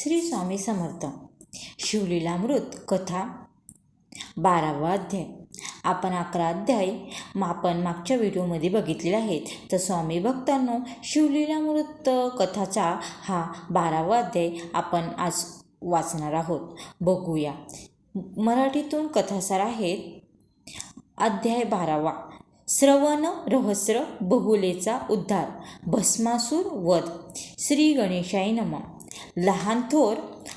श्री स्वामी समर्थ. शिवलीलामृत कथा बारावा अध्याय. आपण अकरा अध्याय आपण मागच्या व्हिडिओमध्ये बघितलेले आहेत. तर स्वामी भक्तांनो शिवलीलामृत कथाचा हा बारावा अध्याय आपण आज वाचणार आहोत. बघूया. मराठीतून कथासार आहेत. अध्याय बारावा. श्रवण रहस्य बहुलेचा उद्धार. भस्मासूर वध. श्री गणेशाय नमः. लहान थोर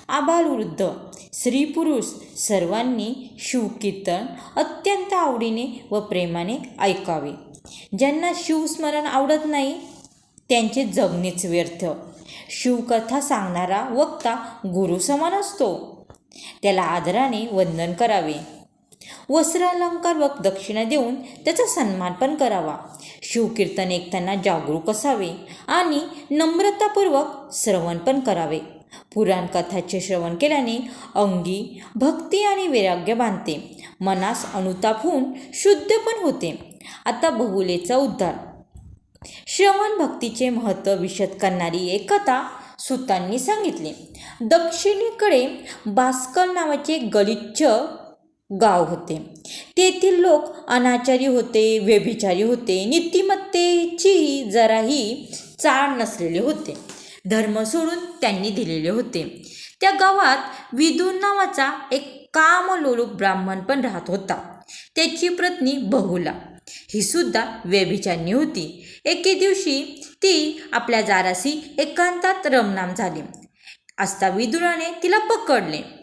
आबालवृद्ध स्त्री पुरुष सर्वांनी शिवकीर्तन अत्यंत आवडीने व प्रेमाने ऐकावे. ज्यांना शिवस्मरण आवडत नाही त्यांचे जगणेच व्यर्थ. शिवकथा सांगणारा वक्ता गुरुसमान असतो. त्याला आदराने वंदन करावे. वस्त्रालंकार व दक्षिणा देऊन त्याचा सन्मान पण करावा. शिवकीर्तन ऐकताना जागरूक असावे आणि नम्रतापूर्वक श्रवण पण करावे. पुराण कथाचे श्रवण केल्याने अंगी भक्ती आणि वैराग्य बांधते. मनास अनुताप होऊन शुद्ध पण होते. आता बहुलेचा उद्धार. श्रवण भक्तीचे महत्त्व विशद करणारी एक कथा सुतांनी सांगितले. दक्षिणेकडे भास्कर नावाचे गलिच्छ गाव होते. तेथील लोक अनाचारी होते व्यभिचारी होते. नीतिमत्तेची जराही चाळ नसलेले होते. धर्म सोडून त्यांनी दिलेले होते. त्या गावात विदूर नावाचा एक कामलोलूप ब्राह्मण पण राहत होता. त्याची पत्नी बहुला. ही सुद्धा व्यभिचारणी होती. एके दिवशी ती आपल्या जाराशी एकांतात रमनाम झाली. असता विदुराने तिला पकडले.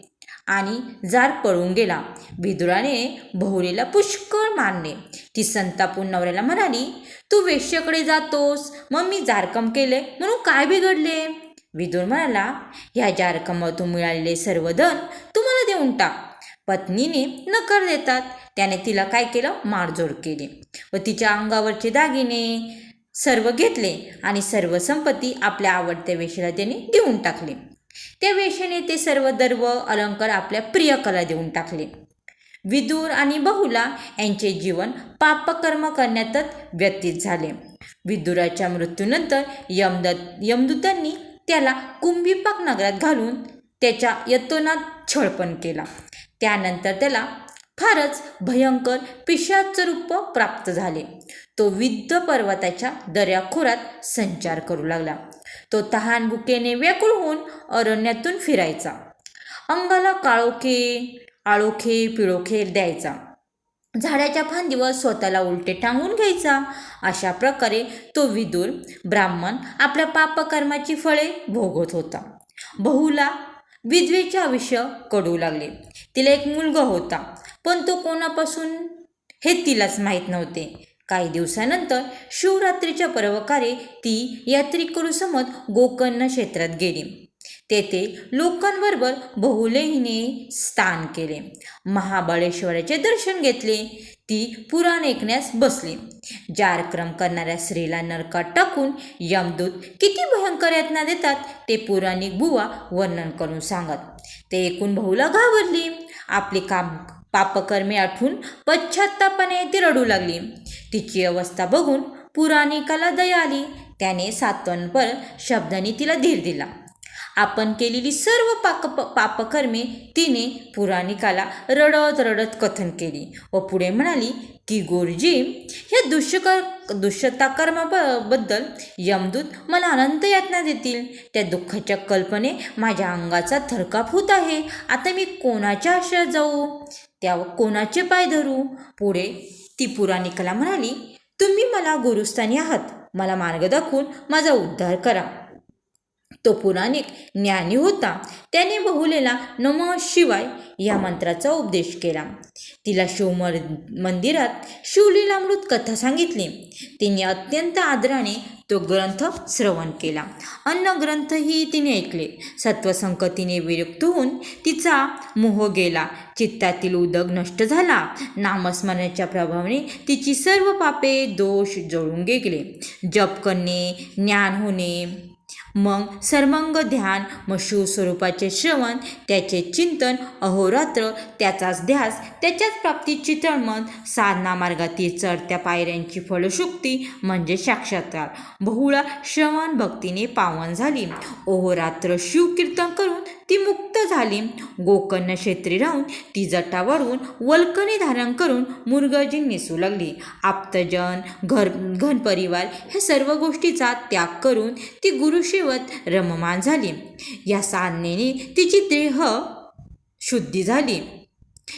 आणि जार पळून गेला. विदुराने भोवरीला पुष्कळ मारले. ती संतापून नवऱ्याला म्हणाली तू वेश्याकडे जातोस. मग मी जारकम केले. म्हणून काय बिघडले? विदुर म्हणाला ह्या जारकमातून मिळालेले सर्व धन तुम्हाला देऊन टाक. पत्नीने नकार देतात. त्याने तिला काय केलं? मारजोड केली. व तिच्या अंगावरचे दागिने सर्व घेतले आणि सर्व संपत्ती आपल्या आवडत्या वेशीला त्याने देऊन टाकले. त्या वेशेने ते सर्व दर्व अलंकार आपल्या प्रियकला देऊन टाकले. विदूर आणि बहुला यांचे जीवन पापकर्म करण्यातच व्यतीत झाले. विदुराच्या मृत्यूनंतर यमदत्त यमदूतांनी त्याला कुंभीपाक नगरात घालून त्याच्या यतोनात छळपण केला. त्यानंतर त्याला फारच भयंकर पिशाच रूप प्राप्त झाले. तो विद्ध पर्वताच्या दर्याखोरात संचार करू लागला. तो तहान भुकेने व्याकुळ होऊन अरण्यातून फिरायचा. अंगाला काळोखे आळोखे पिळोखे द्यायचा. झाडाच्या फांदीवर स्वतःला उलटे टांगून घ्यायचा. अशा प्रकारे तो विदूर ब्राह्मण आपल्या पापकर्माची फळे भोगत होता. बहुला विधवेचे आयुष्य कडू लागले. तिला एक मुलगा होता पण तो कोणापासून हे तिलाच माहीत नव्हते. काही दिवसानंतर शिवरात्रीच्या पर्वकारे ती यात्रेकरूसमत गोकर्ण क्षेत्रात गेली. तेथे लोकांबरोबर बहुलेहीने स्थान केले. महाबळेश्वराचे दर्शन घेतले. ती पुराण ऐकण्यास बसली. जारक्रम करणाऱ्या स्त्रीला नरकात टाकून यमदूत किती भयंकर यातना देतात ते पुराणिक बुवा वर्णन करून सांगत. ते ऐकून बहुला घाबरली आपली काम पापकर्मे आठवून पश्चात्तापाने ती रडू लागली. तिची अवस्था बघून पुराणिकाला दया आली त्याने सात्वनपर शब्दाने तिला धीर दिला. आपण केलेली सर्व पाक पापकर्मे तिने पुराणिकाला रडत रडत कथन केली व पुढे म्हणाली की गुरुजी ह्या दुष्यकर दुष्यताकर्माबद्दल यमदूत मला अनंत यातना देतील. त्या दुःखाच्या कल्पने माझ्या अंगाचा थरकाप होत आहे. आता मी कोणाच्या आश्रयात जाऊ? त्या कोणाचे पाय धरू? पुढे ती पुराणिकाला म्हणाली तुम्ही मला गुरुस्थानी आहात. मला मार्ग दाखवून माझा उद्धार करा. तो पुराणिक ज्ञानी होता. त्याने बहुलेला नम शिवाय या मंत्राचा उपदेश केला. तिला शिवमर मंदिरात शिवलीलामृत कथा सांगितली. तिने अत्यंत आदराने तो ग्रंथ श्रवण केला. अन्न ग्रंथही तिने ऐकले. सत्वसंकतीने विरक्त होऊन तिचा मोह गेला. चित्तातील उदक नष्ट झाला. नामस्मरणाच्या प्रभावाने तिची सर्व पापे दोष जळून गेले. जप करणे ज्ञान होणे मग सर्वांग ध्यान मशूर स्वरूपाचे श्रवण त्याचे चिंतन अहोरात्र त्याचाच ध्यास त्याच्याच प्राप्तीची तळमळ साधना मार्गातील चढत्या पायऱ्यांची फलशुक्ती म्हणजे साक्षात्कार. बहुळा श्रवण भक्तीने पावन झाली. अहोरात्र शिवकीर्तन करून ती मुक्त झाली. गोकर्ण क्षेत्री राहून ती जटावरून वल्कणी धारण करून मुरगजी नेसू लागली आप्तजन घर घनपरिवार ह्या सर्व गोष्टीचा त्याग करून ती गुरुशेवत रममान झाली. या साधनेने तिची देह शुद्धी झाली.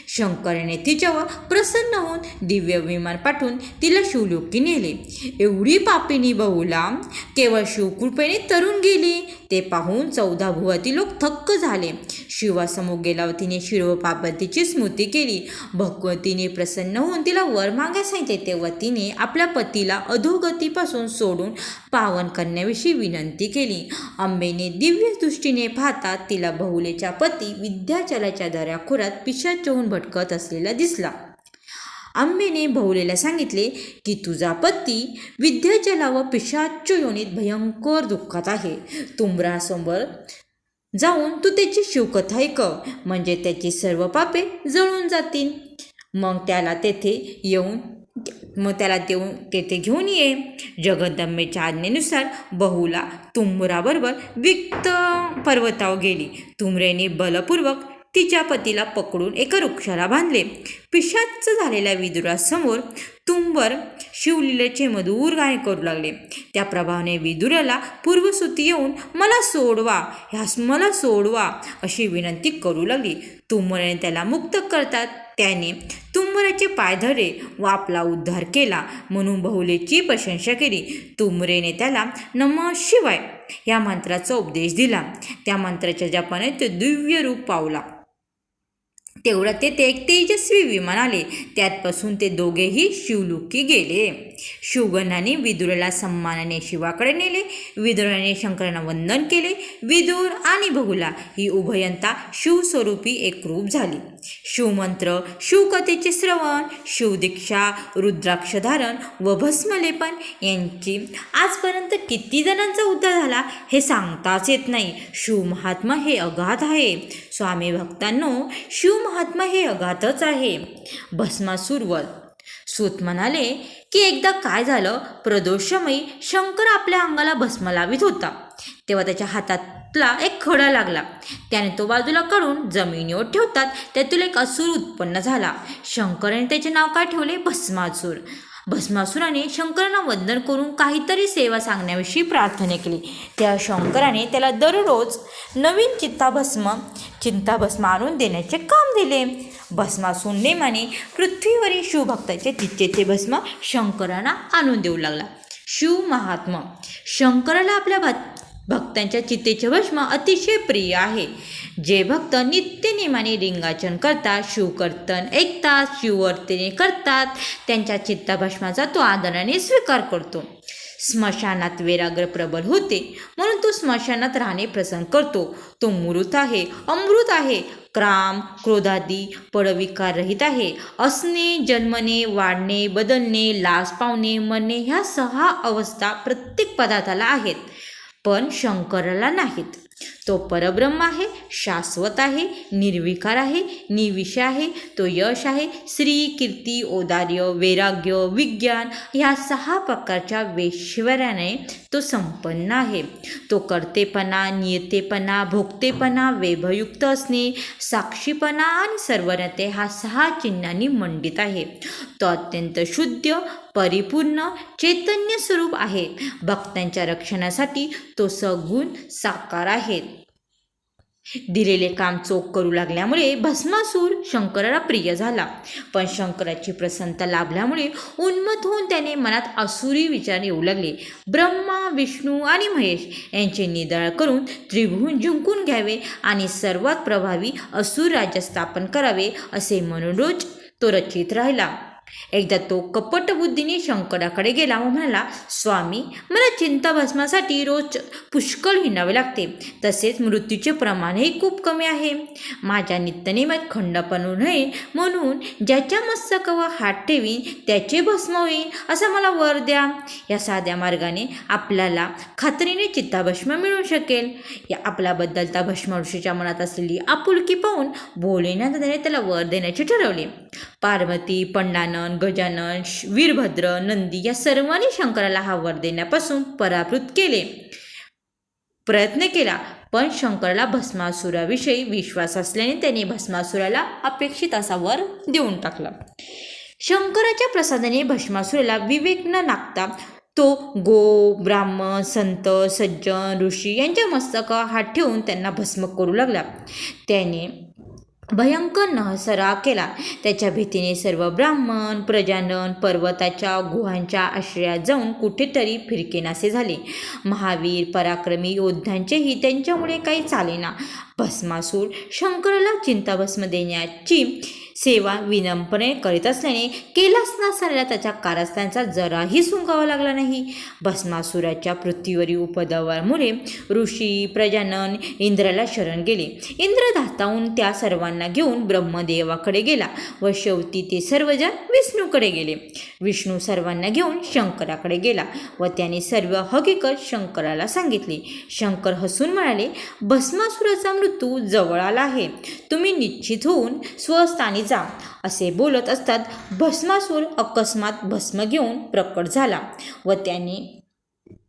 शंकरने तिच्यावर प्रसन्न होऊन दिव्य विमान पाठवून तिला शिवलोकी नेले. एवढी पापिनी बहुला केवळ शिवकृपेने तरुण गेली. ते पाहून चौदा भुवाती लोक थक्क झाले. शिवासमोर गेल्यावर तिने शिव पार्वतीची स्मृती केली. भगवतीने प्रसन्न होऊन तिला वर मागायला सांगितले. तेव्हा तिने आपल्या पतीला अधोगतीपासून सोडून पावन करण्याविषयी विनंती केली. अंबेने दिव्य दृष्टीने पाहता तिला बहुलेचा पती विद्याचलाच्या दऱ्याखोरात पिशाच होऊन भटकत असलेला दिसला. आंबेने बहुलेला सांगितले की तुझा पती विद्याचला व पिशाच्य योनीत भयंकर दुःखात आहे. तुमरासमोर जाऊन तू त्याची शिवकथा ऐक म्हणजे त्याची सर्व पापे जळून जातील. मग त्याला तेथे येऊन मग त्याला देऊन तेथे घेऊन ये. जगदंबेच्या आज्ञेनुसार बहुला तुंबराबरोबर विक्त पर्वतावर गेली. तुमरेने बलपूर्वक तिच्या पतीला पकडून एका वृक्षाला बांधले. पिशाच झालेल्या विदुरासमोर तुंबर शिवलीलेचे मधुर गाणे करू लागले. त्या प्रभावाने विदुराला पूर्वसुती येऊन मला सोडवा ह्यास मला सोडवा अशी विनंती करू लागली. तुंबराने त्याला मुक्त करतात. त्याने तुंबराचे पाय धरले व आपला उद्धार केला म्हणून बहुलेची प्रशंसा केली. तुंबरेने त्याला नम शिवाय या मंत्राचा उपदेश दिला. त्या मंत्राच्या जपाने तो दिव्य रूप पावला. तेवढ्यात तेथे एक तेजस्वी विमान आले. त्यातपासून ते दोघेही शिवलुकी गेले. शिवगणाने विदुराला सन्मानाने शिवाकडे नेले. विदुराने शंकरांना वंदन केले. विदुर आणि बहुला ही उभयंता शिवस्वरूपी एक रूप झाली. शिवमंत्र शिवकथेचे श्रवण शिवदीक्षा रुद्राक्षधारण व भस्मलेपन यांची आजपर्यंत किती जणांचा उद्धार झाला हे सांगताच येत नाही. शिवमहात्मा हे अगाध आहे. स्वामी भक्तांनो शिवमहात्मा हे अगाधच आहे. भस्मासूरवर सूत म्हणाले की एकदा काय झालं? प्रदोषमयी शंकर आपल्या अंगाला भस्म लावित होता. तेव्हा त्याच्या हातात ला एक खडा लागला. त्याने तो बाजूला काढून जमिनीवर ठेवतात. त्यातून एक असुर उत्पन्न झाला. शंकराने त्याचे नाव काय ठेवले? भस्मासूर. भस्मासुराने शंकरांना वंदन करून काहीतरी सेवा सांगण्याविषयी प्रार्थना केली. त्या शंकराने त्याला दररोज नवीन चित्ताभस्म चिंताभस्म आणून देण्याचे काम दिले. भस्मासून नेमाने पृथ्वीवरील शिवभक्ताचे तिचे भस्म शंकरांना आणून देऊ लागला. शिव महात्मा. शंकराला आपल्या भक्त भक्तांच्या चितेचे भस्म अतिशय प्रिय आहे. जे भक्त नित्यनेमाने रिंगाचन करतात शिवकर्तन ऐकतात शिववर्तने करतात त्यांच्या चित्ताभस्माचा तो आदराने स्वीकार करतो. स्मशानात वेराग्र प्रबल होते म्हणून तो स्मशानात राहणे प्रसन्न करतो. तो मृत आहे अमृत आहे क्राम क्रोधादी पडविकार रहित आहे. असणे जन्मणे वाढणे बदलणे लाज पावणे मरणे ह्या सहा अवस्था प्रत्येक पदार्थाला आहेत. पण शंकराला नाहीत. तो परब्रह्म आहे शाश्वत आहे निर्विकार आहे निविष आहे तो यश आहे श्री कीर्ती औदार्य वैराग्य विज्ञान ह्या सहा प्रकारच्या वेश्वराने तो संपन्न आहे. तो कर्तेपणा नियतेपणा भोगतेपणा वैभयुक्त असणे साक्षीपणा आणि सर्वनते हा सहा चिन्हांनी मंडित आहे. तो अत्यंत शुद्ध परिपूर्ण चैतन्य स्वरूप आहे. भक्तांच्या रक्षणासाठी तो सगुण साकार आहेत दिलेले काम चोख करू लागल्यामुळे भस्मासूर शंकराला प्रिय झाला. पण शंकराची प्रसन्नता लाभल्यामुळे उन्मत होऊन त्याने मनात असुरी विचार येऊ लागले. ब्रह्मा विष्णू आणि महेश यांचे निदळ करून त्रिभुवन जिंकून घ्यावे आणि सर्वात प्रभावी असुर राज्य स्थापन करावे असे मनोरोज तो रचित राहिला. एकदा तो कपटबुद्धीने शंकराकडे गेला व म्हणाला स्वामी मला चिंता भस्मासाठी रोज पुष्कळ हिंडावे लागते. तसेच मृत्यूचे प्रमाणही खूप कमी आहे. माझ्या नित्यनेमात खंड पणू नये म्हणून ज्याच्या मस्तकावर हात ठेवीन त्याचे भस्म होईल असं मला वर द्या. या साध्या मार्गाने आपल्याला खात्रीने चित्ताभस्म मिळू शकेल. या आपला बदलता भस्म ऋषीच्या मनात असलेली आपुलकी पाहून भोलेनाथाने त्याला वर देण्याचे ठरवले. पार्वती पंडानन गजानन श- वीरभद्र नंदी या सर्वांनी शंकराला हा वर देण्यापासून पराभूत केले. प्रयत्न केला पण शंकराला भस्मासुराविषयी विश्वास असल्याने त्याने भस्मासुराला अपेक्षित असा वर देऊन टाकला. शंकराच्या प्रसादाने भस्मासुराला विवेक न नागता तो गो ब्राह्मण संत सज्जन ऋषी यांच्या मस्तकावर हात ठेवून त्यांना भस्म करू लागला. त्याने भयंकर नहसरा केला. त्याच्या भीतीने सर्व ब्राह्मण प्रजानन पर्वताच्या गुहांच्या आश्रयात जाऊन कुठेतरी फिरकेनासे झाले. महावीर पराक्रमी योद्ध्यांचेही त्यांच्यामुळे काही चालेना. भस्मासूर शंकराला चिंताभस्म देण्याची सेवा विनम्रपणे करीत असल्याने केलास नसलेल्या त्याच्या कारस्थांचा जराही सुंगावा लागला नाही. भस्मासुराच्या पृथ्वीवरील उपद्रवामुळे ऋषी प्रजानन इंद्राला शरण गेले. इंद्र धाताहून त्या सर्वांना घेऊन ब्रह्मदेवाकडे गेला व शेवटी ते सर्वजण विष्णूकडे गेले. विष्णू सर्वांना घेऊन शंकराकडे गेला व त्याने सर्व हकीकत शंकराला सांगितली. शंकर हसून म्हणाले भस्मासुराचा मृत्यू जवळ आला आहे. तुम्ही निश्चित होऊन स्वस्थानी जा असे बोलत असतात. भस्मासूर अकस्मात भस्म घेऊन प्रकट झाला व त्याने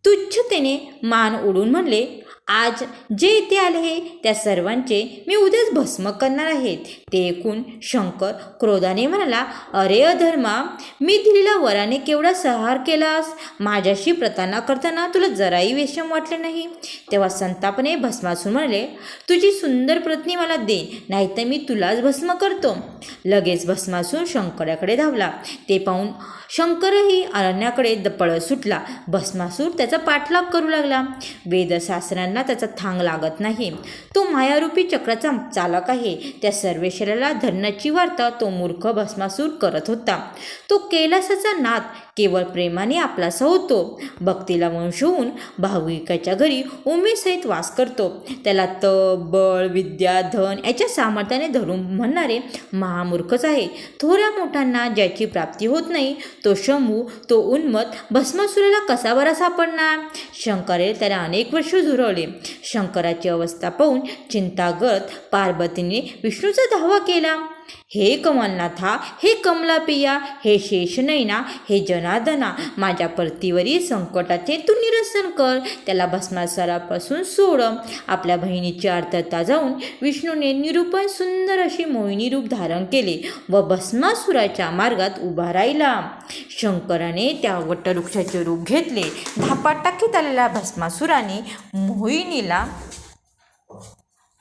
तुच्छतेने मान उडून म्हणले आज जे इथे आले आहे त्या सर्वांचे मी उद्याच भस्म करणार आहेत ते ऐकून शंकर क्रोधाने म्हणाला अरे अधर्मा मी दिलेल्या वराने केवढा सहार केलास? माझ्याशी प्रतारणा करताना तुला जराही वेशम वाटले नाही? तेव्हा संतापने भस्मासून म्हणाले तुझी सुंदर पत्नी मला दे नाहीतर मी तुलाच भस्म करतो. लगेच भस्मासून शंकराकडे धावला. ते पाहून शंकरही अरण्याकडे द- पळत सुटला. भस्मासूर त्याचा पाठलाग करू लागला. वेदशास्त्रांना त्याचा थांग लागत नाही. तो मायारूपी चक्राचा चालक आहे. त्या सर्वेश्वराला धरण्याची वार्ता तो मूर्ख भस्मासूर करत होता. तो कैलासाचा नाद केवळ प्रेमाने आपलासा होतो. भक्तीला वंश होऊन भाविकाच्या घरी उमेसहित वास करतो. त्याला तप बळ विद्या धन याच्या सामर्थ्याने धरून म्हणणारे महामूर्खच आहे. थोड्या मोठ्यांना ज्याची प्राप्ती होत नाही तो शंभू तो उन्मत भस्मासुराला कसा बरा सापडणार? शंकरे त्याला अनेक वर्ष झुरवले. शंकराची अवस्था पाहून चिंतागत पार्वतीने विष्णूचा धावा केला. हे कमलनाथा हे कमलापिया हे शेषनयना हे जनार्दना माझ्या परतीवरील संकटाचे तू निरसन कर. त्याला भस्मासरापासून सोड आपल्या बहिणीची आर्तता जाऊन विष्णूने निरूपण सुंदर अशी मोहिनी रूप धारण केले व भस्मासुराच्या मार्गात उभा राहिला. शंकराने त्या वटवृक्षाचे रूप घेतले. धापा टाकीत आलेल्या भस्मासुराने मोहिनीला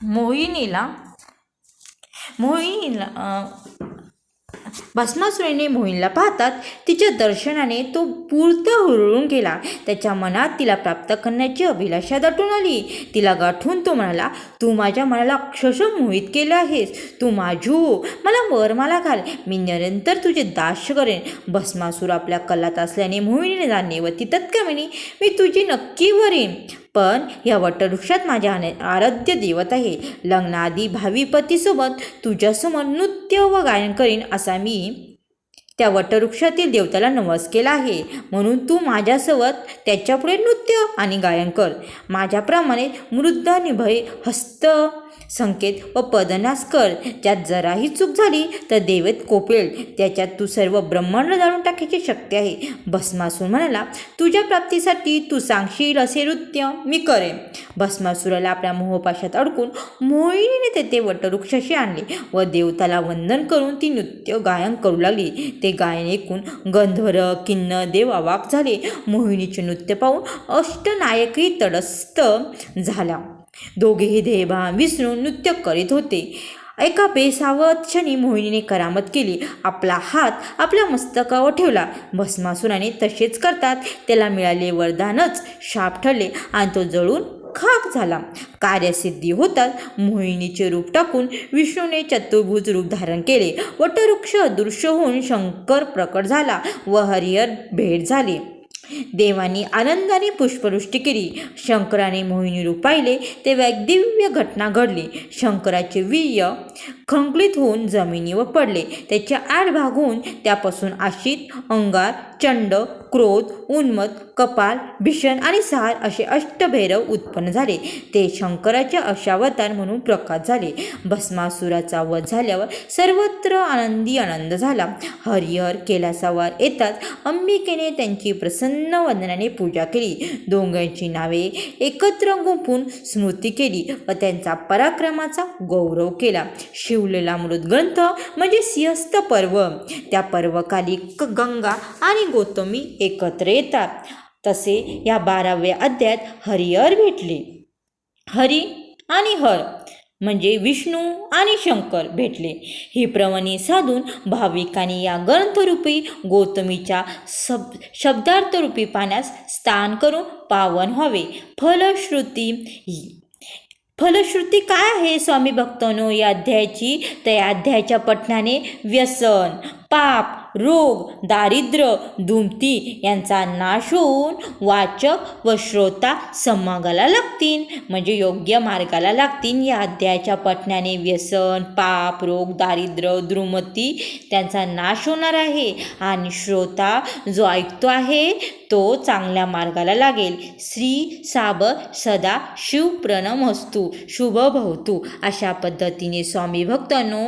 मोहिनीला मोहिनीला अं, भस्मासुरीने मोहिनीला पाहतात तिच्या दर्शनाने तो पूर्त हुरळून गेला. त्याच्या मनात तिला प्राप्त करण्याची अभिलाषा दटून आली. तिला गाठून तो म्हणाला तू माझ्या मनाला अक्षरशः मोहित केलं आहेस. तू माझू. मला वरमाला घाल. मी निरंतर तुझे दास्य करेन. भस्मासूर आपल्या कलात असल्याने मोहिनीने जाणे व ती तत्कामिनी मी तुझी नक्की वरेन. पण या वटवृक्षात माझ्या आराध्य देवत आहे. लग्नाआधी भावी पतीसोबत तुझ्यासमोर नृत्य व गायन करीन असा मी त्या वटवृक्षातील देवताला नवस केला आहे. म्हणून तू माझ्यासोबत त्याच्यापुढे नृत्य आणि गायन कर. माझ्याप्रमाणे मृद्धा निभय हस्त संकेत व पदनास कर. ज्यात जराही चूक झाली तर देवेत कोपेल त्याच्यात तू सर्व ब्रह्मांड जाणून टाकायची शक्ती आहे. भस्मासूर म्हणाला तुझ्या प्राप्तीसाठी तू सांगशील असे नृत्य मी करेन. भस्मासुराला आपल्या मोहपाशात अडकून मोहिनीने तेथे वटवृक्षाशी आणले व देवताला वंदन करून ती नृत्य गायन करू लागली. ते गायन ऐकून गंधर्व किन्न देव अवाक झाले. मोहिनीचे नृत्य पाहून अष्टनायकही तडस्त झाला. दोघेही देहभान विसरून नृत्य करीत होते. एका बेसावत क्षणी मोहिनीने करामत केली. आपला हात आपल्या मस्तकावर ठेवला. भस्मासुराने तसेच करतात. त्याला मिळाले वरदानच शाप ठरले आणि तो जळून खाक झाला. कार्यसिद्धी होताच मोहिनीचे रूप टाकून विष्णूने चतुर्भुज रूप धारण केले. वटवृक्ष अदृश्य होऊन शंकर प्रकट झाला व हरिहर भेट झाली. देवानी आनंदाने पुष्पवृष्टी केली. शंकराने मोहिनीरूप पाहिले तेव्हा एक दिव्य घटना घडली. शंकराचे वीर्य खंकलित होऊन जमिनीवर पडले. त्याचे आड भाग होऊन त्यापासून आशित अंगार चंड क्रोध उन्मत कपाल भीषण आणि सार असे अष्टभैरव उत्पन्न झाले. ते शंकराचे अशावतार म्हणून प्रकाश झाले. भस्मासुराचा वध झाल्यावर सर्वत्र आनंदी आनंद झाला. हरिहर कैलासावर येताच अंबिकेने त्यांची प्रसन्न वदनाने पूजा केली. दोघांची नावे एकत्र गुंपून स्मृती केली व त्यांचा पराक्रमाचा गौरव केला. शिवलेला मृत ग्रंथ म्हणजे सिंहस्थ पर्व. त्या पर्वकाली क- गंगा आणि गौतमी एकत्र येतात. तसे या बाराव्या अध्यायात हरिहर भेटले. हरी आणि हर म्हणजे विष्णू आणि शंकर भेटले. ही प्रवणी साधून भाविकांनी या ग्रंथरूपी गौतमीच्या सब शब्दार्थरूपी पाण्यास स्थान करून पावन व्हावे. फलश्रुती फलश्रुती काय आहे स्वामी भक्तांनो? या अध्यायाची तर या अध्यायाच्या पठणाने व्यसन. पाप रोग दारिद्र्य दुमती यांचा नाश होऊन वाचक व श्रोता समागाला लागतील. म्हणजे योग्य मार्गाला लागतील. या अध्यायाच्या पठण्याने व्यसन पाप रोग दारिद्र्य द्रुमती त्यांचा नाश होणार आहे. आणि श्रोता जो ऐकतो आहे तो चांगल्या मार्गाला लागेल. श्री साब सदा शिवप्रणमस्तु शुभ भवतु अशा पद्धतीने स्वामी भक्तांनो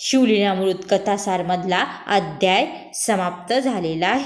शिवलीलामृत कथासारमधला अध्याय समाप्त झालेला आहे.